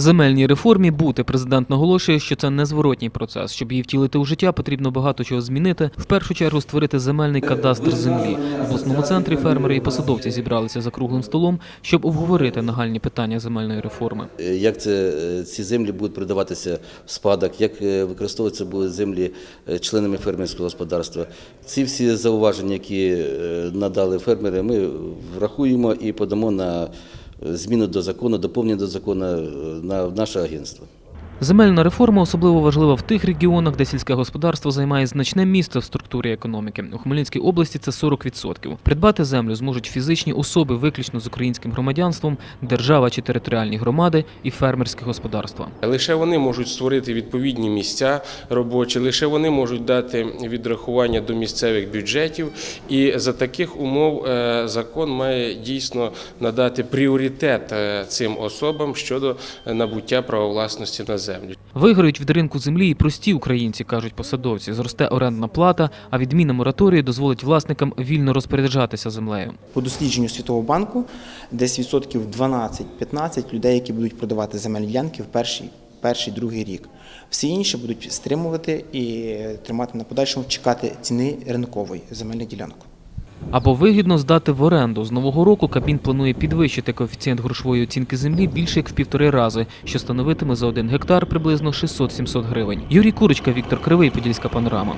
Земельній реформі бути президент наголошує, що це незворотній процес. Щоб її втілити у життя, потрібно багато чого змінити. В першу чергу створити земельний кадастр землі. В обласному центрі фермери і посадовці зібралися за круглим столом, щоб обговорити нагальні питання земельної реформи. Е, Як це е, ці землі будуть передаватися в спадок, як е, використовуватися будуть землі членами фермерського господарства. Ці всі зауваження, які надали фермери, ми врахуємо і подамо на зміну до закону, доповнення до закону е, на наше агентство. Земельна реформа особливо важлива в тих регіонах, де сільське господарство займає значне місце в структурі економіки. У Хмельницькій області це 40%. Придбати землю зможуть фізичні особи виключно з українським громадянством, держава чи територіальні громади і фермерські господарства. Лише вони можуть створити відповідні місця робочі, лише вони можуть дати відрахування до місцевих бюджетів. І за таких умов е, закон має дійсно надати пріоритет е, цим особам щодо набуття права власності на землю. Виграють від ринку землі і прості українці, кажуть посадовці. Зросте орендна плата, а відміна мораторію дозволить власникам вільно розпоряджатися землею. По дослідженню Світового банку десь відсотків 12-15 людей, які будуть продавати земельні ділянки в перший, перший другий рік. Всі інші будуть стримувати і тримати на подальшому, чекати ціни ринкової земельних ділянок. Або вигідно здати в оренду. З нового року Кабмін планує підвищити коефіцієнт грошової оцінки землі більше як в півтори рази, що становитиме за один гектар приблизно 600-700 гривень. Юрій Курочка, Віктор Кривий, Подільська панорама.